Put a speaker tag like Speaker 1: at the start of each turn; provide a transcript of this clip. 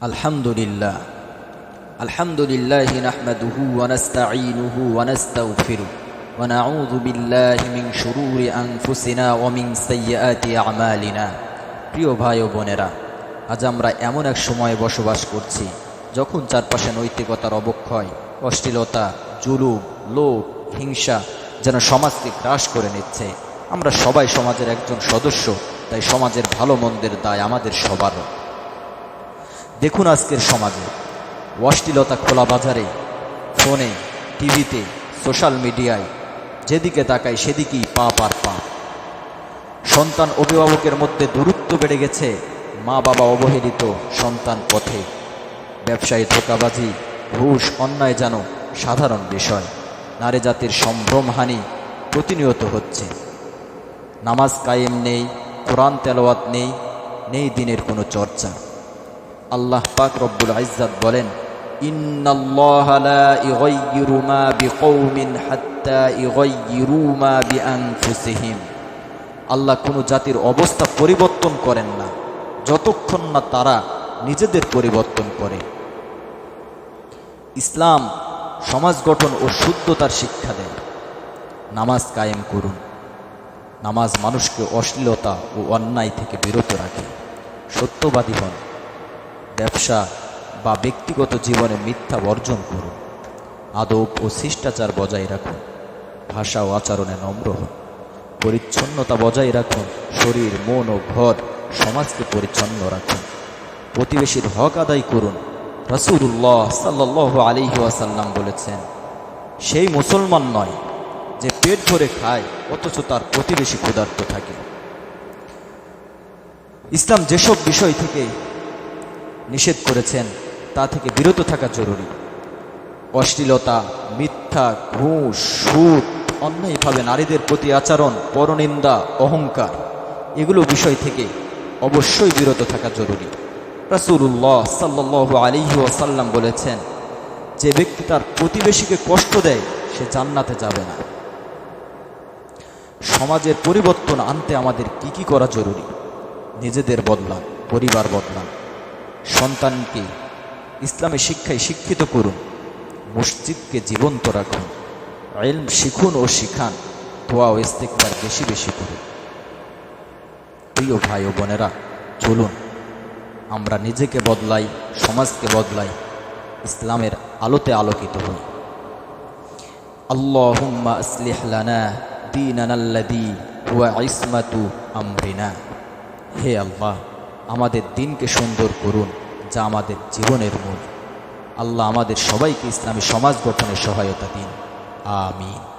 Speaker 1: الحمد لله الحمد لله نحمده ونستعينه ونستغفره ونعوذ بالله من شرور أنفسنا ومن سيئات أعمالنا প্রিয় ভাই ও বোনেরা আজ আমরা এমন এক সময়ে বসবাস করছি যখন চারপাশে নৈতিকতার অবক্ষয় অশ্লীলতা জুলুম লোভ হিংসা যেন সমাজকে গ্রাস করে নিচ্ছে আমরা সবাই সমাজের একজন সদস্য তাই সমাজের ভালো মন্দের দায় আমাদের সবারও দেখুন আজকের সমাজে। অশ্লীলতা খোলা বাজারে, ফোনে, টিভিতে, সোশ্যাল মিডিয়ায়, যেদিকে তাকাই সেদিকেই পাপ আর পাপ। সন্তান অভিভাবকের মধ্যে দূরত্ব বেড়ে গেছে মা বাবা অবহেলিত সন্তান পথে। ব্যবসায়ী ধোকাবাজি ঘুষ অন্যায় যেন সাধারণ বিষয়। নারী জাতির সম্ভ্রমহানি প্রতিনিয়ত হচ্ছে। নামাজ কায়েম নেই, কোরআন তেলাওয়াত নেই নেই দিনের কোনো চর্চা। আল্লাহ পাক রব্বুল ইজ্জাত বলেন আল্লাহ কোনো জাতির অবস্থা পরিবর্তন করেন না, যতক্ষণ না তারা নিজেদের পরিবর্তন করে। ইসলাম সমাজ গঠন ও শুদ্ধতার শিক্ষা দেয়। নামাজ কায়েম করুন। নামাজ মানুষকে অশ্লীলতা ও অন্যায় থেকে বিরত রাখে। সত্যবাদী হন। ব্যবসা বা ব্যক্তিগত জীবনে মিথ্যা বর্জন করুন। আদব ও শিষ্টাচার বজায় রাখুন। ভাষা ও আচরণে নম্র হন। পরিচ্ছন্নতা বজায় রাখুন। শরীর, মন ও ঘর সমাজকে পরিচ্ছন্ন রাখুন। প্রতিবেশীর হক আদায় করুন। রসুল্লাহ সাল্লাহ আলিহি ওয়াসাল্লাম বলেছেন, সেই মুসলমান নয় যে পেট ভরে খায়, অথচ তার প্রতিবেশী ক্ষুধার্ত থাকে। ইসলাম যেসব বিষয় থেকে নিষেধ করেছেন, তা থেকে বিরত থাকা জরুরি। অশ্লীলতা, মিথ্যা, ঘুষ, সুদ, অন্যায়ভাবে নারীদের প্রতি আচরণ, পরনিন্দা, অহংকার, এগুলো বিষয় থেকে অবশ্যই বিরত থাকা জরুরি। রাসুল্লাহ সাল্লাহ আলিহি ওয়াসাল্লাম বলেছেন, যে ব্যক্তি তার প্রতিবেশীকে কষ্ট দেয়, সে জান্নাতে যাবে না। সমাজের পরিবর্তন আনতে আমাদের কি কি করা জরুরি? নিজেদের বদলান, পরিবার বদলান সন্তানকে ইসলামী শিক্ষায় শিক্ষিত করুন, মসজিদকে জীবন্ত রাখুন এলম শিখুন ও শিখান, দোয়া ও ইস্তেকবার বেশি বেশি করুন। প্রিয় ভাই ও বোনেরা, চলুন, আমরা নিজেকে বদলাই, সমাজকে বদলাই, ইসলামের আলোতে আলোকিত হই। আল্লাহুম্মা আসলিহ লানা দীনানাল্লাযী হুয়া হে আল্লাহ আমাদের দিনকে সুন্দর করুন, যা আমাদের জীবনের মূল। আল্লাহ আমাদের সবাইকে ইসলামী সমাজ গঠনের সহায়তা দিন। আমিন।